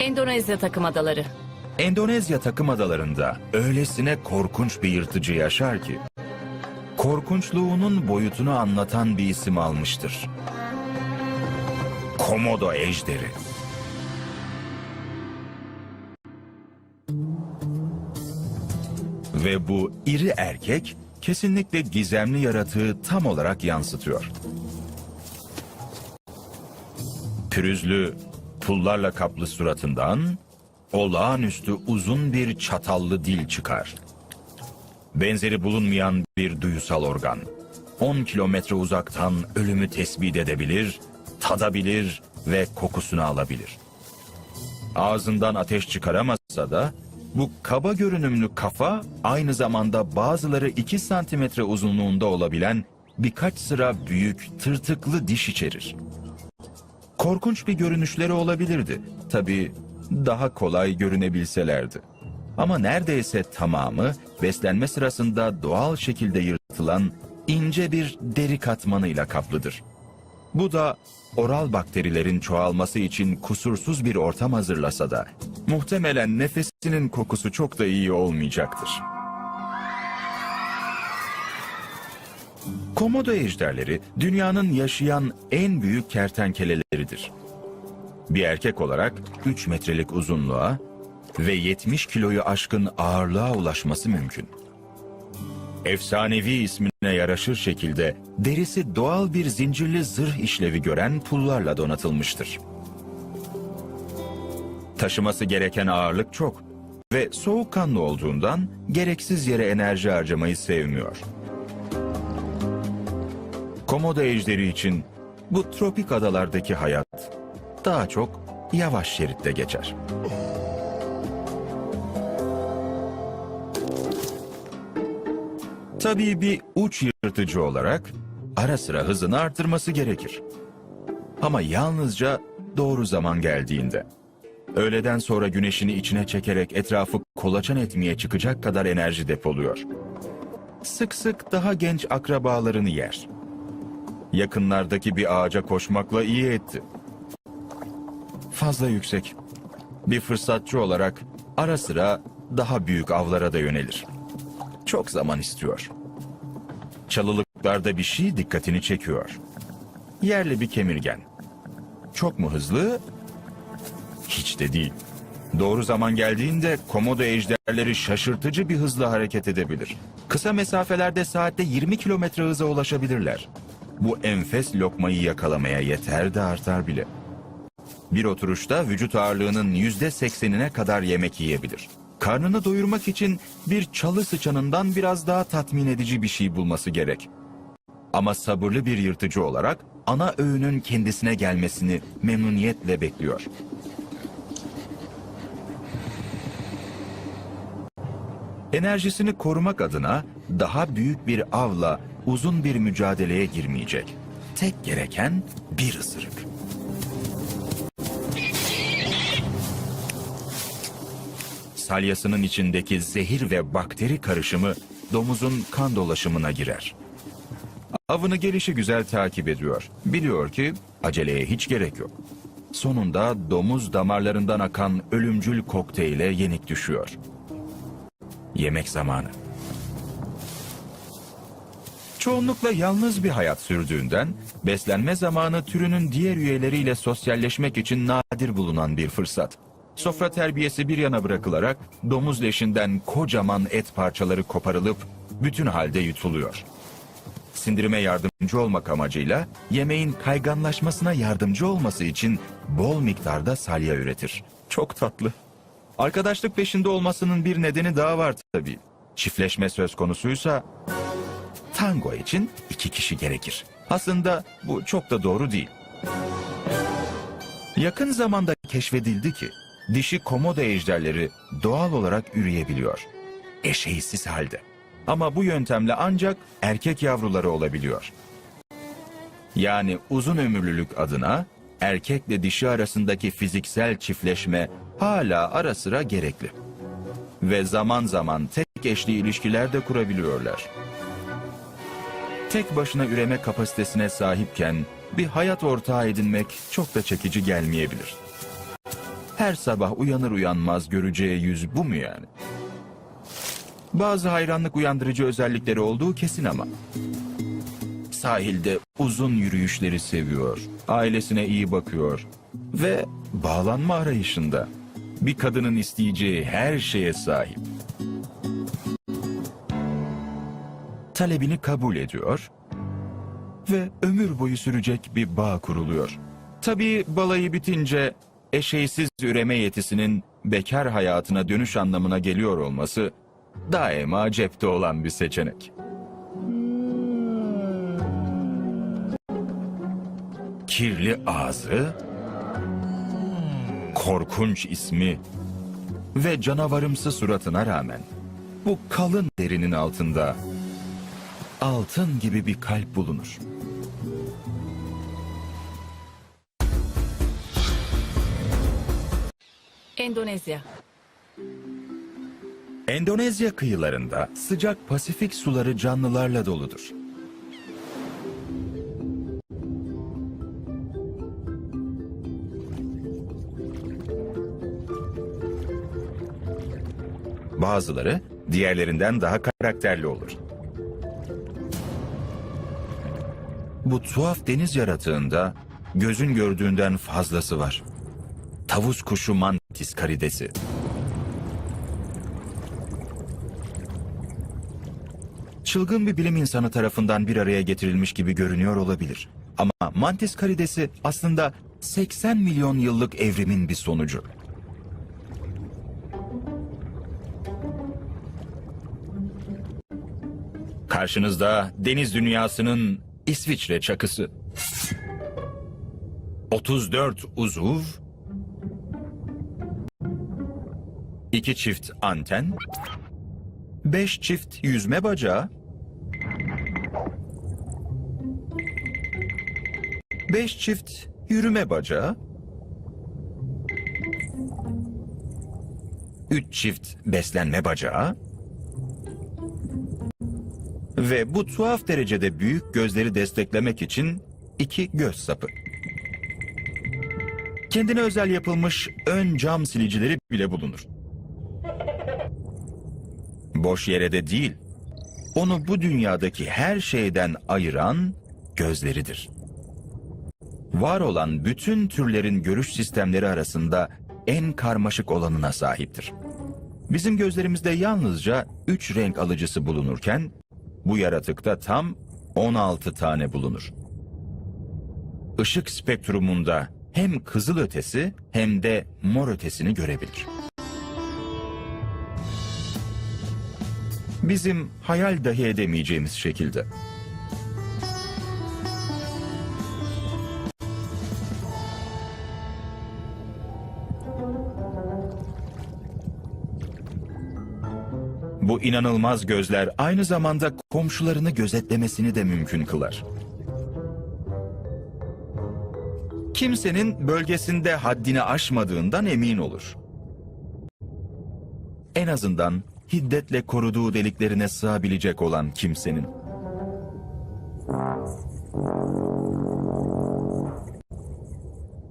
Endonezya takım adaları. Endonezya takım adalarında öylesine korkunç bir yırtıcı yaşar ki, korkunçluğunun boyutunu anlatan bir isim almıştır. Komodo ejderi. Ve bu iri erkek kesinlikle gizemli yaratığı tam olarak yansıtıyor. Pürüzlü, pullarla kaplı suratından olağanüstü uzun bir çatallı dil çıkar. Benzeri bulunmayan bir duyusal organ. 10 kilometre uzaktan ölümü tespit edebilir, tadabilir ve kokusunu alabilir. Ağzından ateş çıkaramazsa da bu kaba görünümlü kafa aynı zamanda bazıları 2 santimetre uzunluğunda olabilen birkaç sıra büyük tırtıklı diş içerir. Korkunç bir görünüşleri olabilirdi. Tabii daha kolay görünebilselerdi. Ama neredeyse tamamı beslenme sırasında doğal şekilde yırtılan ince bir deri katmanıyla kaplıdır. Bu da oral bakterilerin çoğalması için kusursuz bir ortam hazırlasa da muhtemelen nefesinin kokusu çok da iyi olmayacaktır. Komodo ejderleri dünyanın yaşayan en büyük kertenkeleleridir. Bir erkek olarak 3 metrelik uzunluğa ve 70 kiloyu aşkın ağırlığa ulaşması mümkün. Efsanevi ismine yaraşır şekilde derisi doğal bir zincirli zırh işlevi gören pullarla donatılmıştır. Taşıması gereken ağırlık çok ve soğukkanlı olduğundan gereksiz yere enerji harcamayı sevmiyor. Komodo ejderi için bu tropik adalardaki hayat daha çok yavaş şeritte geçer. Tabii bir uç yırtıcı olarak ara sıra hızını artırması gerekir. Ama yalnızca doğru zaman geldiğinde. Öğleden sonra güneşini içine çekerek etrafı kolaçan etmeye çıkacak kadar enerji depoluyor. Sık sık daha genç akrabalarını yer. Yakınlardaki bir ağaca koşmakla iyi etti. Fazla yüksek. Bir fırsatçı olarak ara sıra daha büyük avlara da yönelir. Çok zaman istiyor. Çalılıklarda bir şey dikkatini çekiyor. Yerli bir kemirgen. Çok mu hızlı? Hiç de değil. Doğru zaman geldiğinde komodo ejderleri şaşırtıcı bir hızla hareket edebilir. Kısa mesafelerde saatte 20 kilometre hıza ulaşabilirler. Bu enfes lokmayı yakalamaya yeter de artar bile. Bir oturuşta vücut ağırlığının yüzde seksenine kadar yemek yiyebilir. Karnını doyurmak için bir çalı sıçanından biraz daha tatmin edici bir şey bulması gerek. Ama sabırlı bir yırtıcı olarak ana öğünün kendisine gelmesini memnuniyetle bekliyor. Enerjisini korumak adına daha büyük bir avla uzun bir mücadeleye girmeyecek. Tek gereken bir ısırık. Salyasının içindeki zehir ve bakteri karışımı domuzun kan dolaşımına girer. Avını gelişi güzel takip ediyor. Biliyor ki aceleye hiç gerek yok. Sonunda domuz damarlarından akan ölümcül kokteyle yenik düşüyor. Yemek zamanı. Çoğunlukla yalnız bir hayat sürdüğünden beslenme zamanı türünün diğer üyeleriyle sosyalleşmek için nadir bulunan bir fırsat. Sofra terbiyesi bir yana bırakılarak domuz leşinden kocaman et parçaları koparılıp bütün halde yutuluyor. Sindirime yardımcı olmak amacıyla yemeğin kayganlaşmasına yardımcı olması için bol miktarda salya üretir. Çok tatlı. Arkadaşlık peşinde olmasının bir nedeni daha var tabii. Çiftleşme söz konusuysa tango için iki kişi gerekir. Aslında bu çok da doğru değil. Yakın zamanda keşfedildi ki dişi komodo ejderleri doğal olarak üreyebiliyor. Eşeğsiz halde. Ama bu yöntemle ancak erkek yavruları olabiliyor. Yani uzun ömürlülük adına erkekle dişi arasındaki fiziksel çiftleşme hala ara sıra gerekli. Ve zaman zaman tek eşli ilişkiler de kurabiliyorlar. Tek başına üreme kapasitesine sahipken bir hayat ortağı edinmek çok da çekici gelmeyebilir. Her sabah uyanır uyanmaz göreceği yüz bu mu yani? Bazı hayranlık uyandırıcı özellikleri olduğu kesin ama. Sahilde uzun yürüyüşleri seviyor, ailesine iyi bakıyor ve bağlanma arayışında. Bir kadının isteyeceği her şeye sahip. Talebini kabul ediyor ve ömür boyu sürecek bir bağ kuruluyor. Tabii balayı bitince eşeğsiz üreme yetisinin bekar hayatına dönüş anlamına geliyor olması daima cepte olan bir seçenek. Kirli ağzı, korkunç ismi ve canavarımsı suratına rağmen bu kalın derinin altında altın gibi bir kalp bulunur. Endonezya. Endonezya kıyılarında sıcak Pasifik suları canlılarla doludur. Bazıları diğerlerinden daha karakterli olur. Bu tuhaf deniz yaratığında gözün gördüğünden fazlası var. Tavus kuşu mantis karidesi. çılgın bir bilim insanı tarafından bir araya getirilmiş gibi görünüyor olabilir. Ama mantis karidesi aslında 80 milyon yıllık evrimin bir sonucu. Karşınızda deniz dünyasının İsviçre çakısı. 34 uzuv, iki çift anten, beş çift yüzme bacağı, beş çift yürüme bacağı, üç çift beslenme bacağı ve bu tuhaf derecede büyük gözleri desteklemek için iki göz sapı. Kendine özel yapılmış ön cam silicileri bile bulunur. Boş yere de değil. Onu bu dünyadaki her şeyden ayıran gözleridir. Var olan bütün türlerin görüş sistemleri arasında en karmaşık olanına sahiptir. Bizim gözlerimizde yalnızca 3 renk alıcısı bulunurken bu yaratıkta tam 16 tane bulunur. Işık spektrumunda hem kızıl ötesi hem de mor ötesini görebilir. Bizim hayal dahi edemeyeceğimiz şekilde. Bu inanılmaz gözler aynı zamanda komşularını gözetlemesini de mümkün kılar. Kimsenin bölgesinde haddini aşmadığından emin olur. En azından hiddetle koruduğu deliklerine sığabilecek olan kimsenin.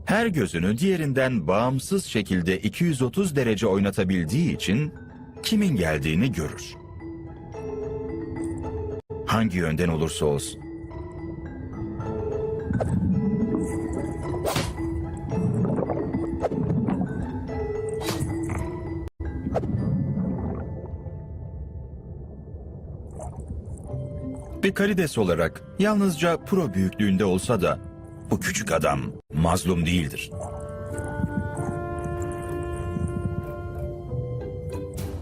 Her gözünü diğerinden bağımsız şekilde 230 derece oynatabildiği için kimin geldiğini görür. Hangi yönden olursa olsun. Bir karides olarak yalnızca pro büyüklüğünde olsa da bu küçük adam mazlum değildir.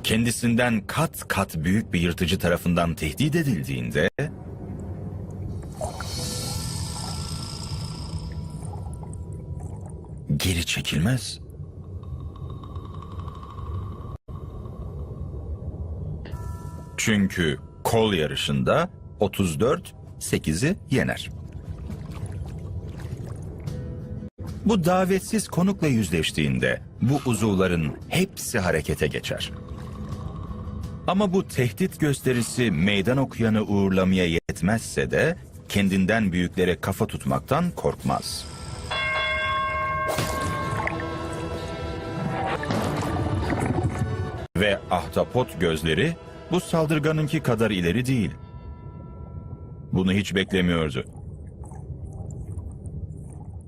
Kendisinden kat kat büyük bir yırtıcı tarafından tehdit edildiğinde geri çekilmez. Çünkü kol yarışında 34 8'i yener. Bu davetsiz konukla yüzleştiğinde bu uzuvların hepsi harekete geçer. Ama bu tehdit gösterisi meydan okuyanı uğurlamaya yetmezse de kendinden büyüklere kafa tutmaktan korkmaz. Ve ahtapot gözleri bu saldırganınki kadar ileri değil. Bunu hiç beklemiyordu.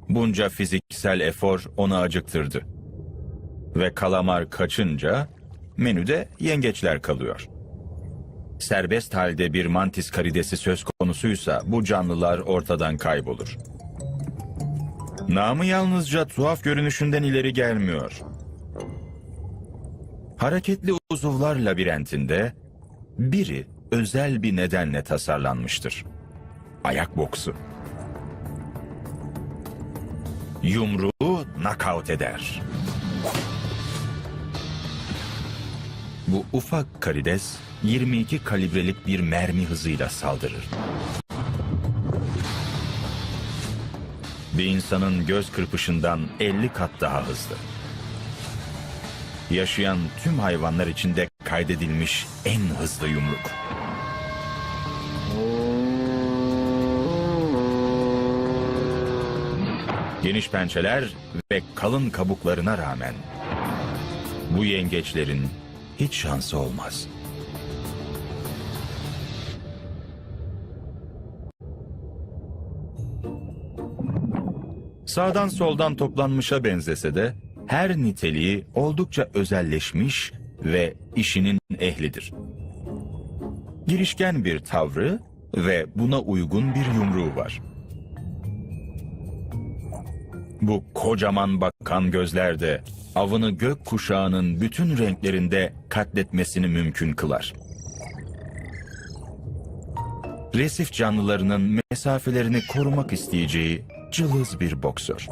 Bunca fiziksel efor onu acıktırdı. Ve kalamar kaçınca menüde yengeçler kalıyor. Serbest halde bir mantis karidesi söz konusuysa bu canlılar ortadan kaybolur. Namı yalnızca tuhaf görünüşünden ileri gelmiyor. Hareketli uzuvlar labirentinde biri özel bir nedenle tasarlanmıştır. Ayak boksu. Yumruğu knockout eder. Bu ufak karides 22 kalibrelik bir mermi hızıyla saldırır. Bir insanın göz kırpışından 50 kat daha hızlı. Yaşayan tüm hayvanlar içinde kaydedilmiş en hızlı yumruk. Geniş pençeler ve kalın kabuklarına rağmen bu yengeçlerin hiç şansı olmaz. Sağdan soldan toplanmışa benzese de her niteliği oldukça özelleşmiş ve işinin ehlidir. Girişken bir tavrı ve buna uygun bir yumruğu var. Bu kocaman bakan gözler de avını gök kuşağının bütün renklerinde katletmesini mümkün kılar. Resif canlılarının mesafelerini korumak isteyeceği cılız bir boksör.